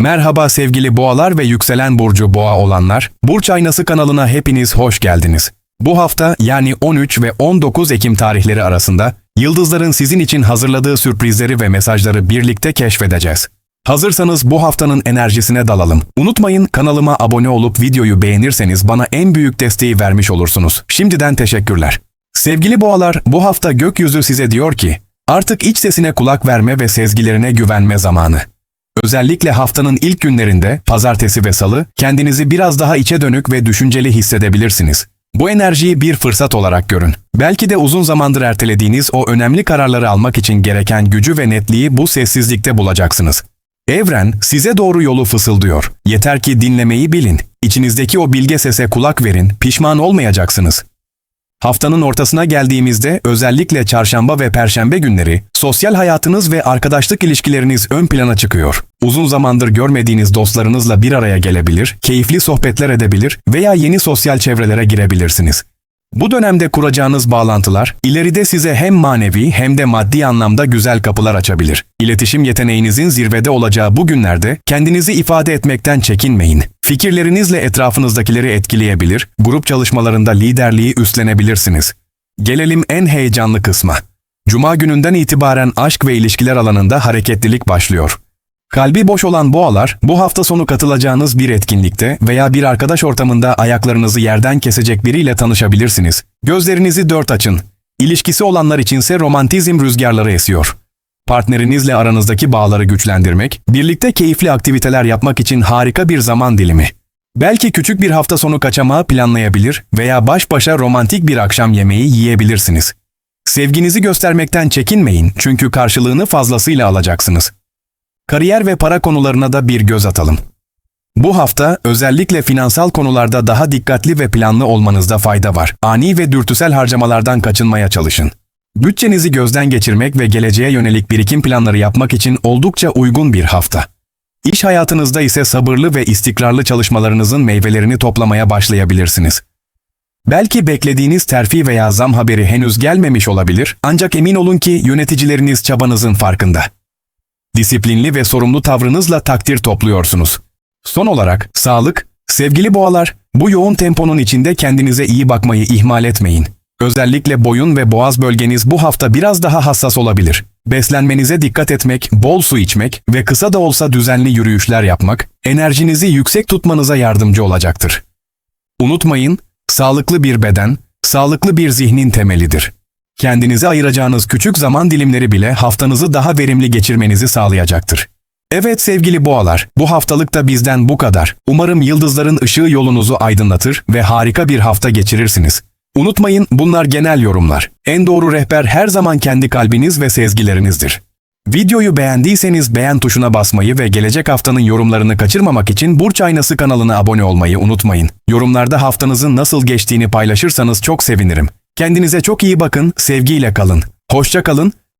Merhaba sevgili boğalar ve yükselen burcu boğa olanlar. Burç Aynası kanalına hepiniz hoş geldiniz. Bu hafta yani 13 ve 19 Ekim tarihleri arasında yıldızların sizin için hazırladığı sürprizleri ve mesajları birlikte keşfedeceğiz. Hazırsanız bu haftanın enerjisine dalalım. Unutmayın kanalıma abone olup videoyu beğenirseniz bana en büyük desteği vermiş olursunuz. Şimdiden teşekkürler. Sevgili boğalar, bu hafta gökyüzü size diyor ki, artık iç sesine kulak verme ve sezgilerine güvenme zamanı. Özellikle haftanın ilk günlerinde, pazartesi ve salı, kendinizi biraz daha içe dönük ve düşünceli hissedebilirsiniz. Bu enerjiyi bir fırsat olarak görün. Belki de uzun zamandır ertelediğiniz o önemli kararları almak için gereken gücü ve netliği bu sessizlikte bulacaksınız. Evren size doğru yolu fısıldıyor. Yeter ki dinlemeyi bilin. İçinizdeki o bilge sese kulak verin, pişman olmayacaksınız. Haftanın ortasına geldiğimizde özellikle çarşamba ve perşembe günleri sosyal hayatınız ve arkadaşlık ilişkileriniz ön plana çıkıyor. Uzun zamandır görmediğiniz dostlarınızla bir araya gelebilir, keyifli sohbetler edebilir veya yeni sosyal çevrelere girebilirsiniz. Bu dönemde kuracağınız bağlantılar ileride size hem manevi hem de maddi anlamda güzel kapılar açabilir. İletişim yeteneğinizin zirvede olacağı bu günlerde kendinizi ifade etmekten çekinmeyin. Fikirlerinizle etrafınızdakileri etkileyebilir, grup çalışmalarında liderliği üstlenebilirsiniz. Gelelim en heyecanlı kısma. Cuma gününden itibaren aşk ve ilişkiler alanında hareketlilik başlıyor. Kalbi boş olan boğalar, bu hafta sonu katılacağınız bir etkinlikte veya bir arkadaş ortamında ayaklarınızı yerden kesecek biriyle tanışabilirsiniz. Gözlerinizi dört açın. İlişkisi olanlar içinse romantizm rüzgarları esiyor. Partnerinizle aranızdaki bağları güçlendirmek, birlikte keyifli aktiviteler yapmak için harika bir zaman dilimi. Belki küçük bir hafta sonu kaçamağı planlayabilir veya baş başa romantik bir akşam yemeği yiyebilirsiniz. Sevginizi göstermekten çekinmeyin çünkü karşılığını fazlasıyla alacaksınız. Kariyer ve para konularına da bir göz atalım. Bu hafta özellikle finansal konularda daha dikkatli ve planlı olmanızda fayda var. Ani ve dürtüsel harcamalardan kaçınmaya çalışın. Bütçenizi gözden geçirmek ve geleceğe yönelik birikim planları yapmak için oldukça uygun bir hafta. İş hayatınızda ise sabırlı ve istikrarlı çalışmalarınızın meyvelerini toplamaya başlayabilirsiniz. Belki beklediğiniz terfi veya zam haberi henüz gelmemiş olabilir ancak emin olun ki yöneticileriniz çabanızın farkında. Disiplinli ve sorumlu tavrınızla takdir topluyorsunuz. Son olarak sağlık, sevgili boğalar, bu yoğun temponun içinde kendinize iyi bakmayı ihmal etmeyin. Özellikle boyun ve boğaz bölgeniz bu hafta biraz daha hassas olabilir. Beslenmenize dikkat etmek, bol su içmek ve kısa da olsa düzenli yürüyüşler yapmak, enerjinizi yüksek tutmanıza yardımcı olacaktır. Unutmayın, sağlıklı bir beden, sağlıklı bir zihnin temelidir. Kendinize ayıracağınız küçük zaman dilimleri bile haftanızı daha verimli geçirmenizi sağlayacaktır. Evet sevgili boğalar, bu haftalık da bizden bu kadar. Umarım yıldızların ışığı yolunuzu aydınlatır ve harika bir hafta geçirirsiniz. Unutmayın bunlar genel yorumlar. En doğru rehber her zaman kendi kalbiniz ve sezgilerinizdir. Videoyu beğendiyseniz beğen tuşuna basmayı ve gelecek haftanın yorumlarını kaçırmamak için Burç Aynası kanalına abone olmayı unutmayın. Yorumlarda haftanızın nasıl geçtiğini paylaşırsanız çok sevinirim. Kendinize çok iyi bakın, sevgiyle kalın. Hoşça kalın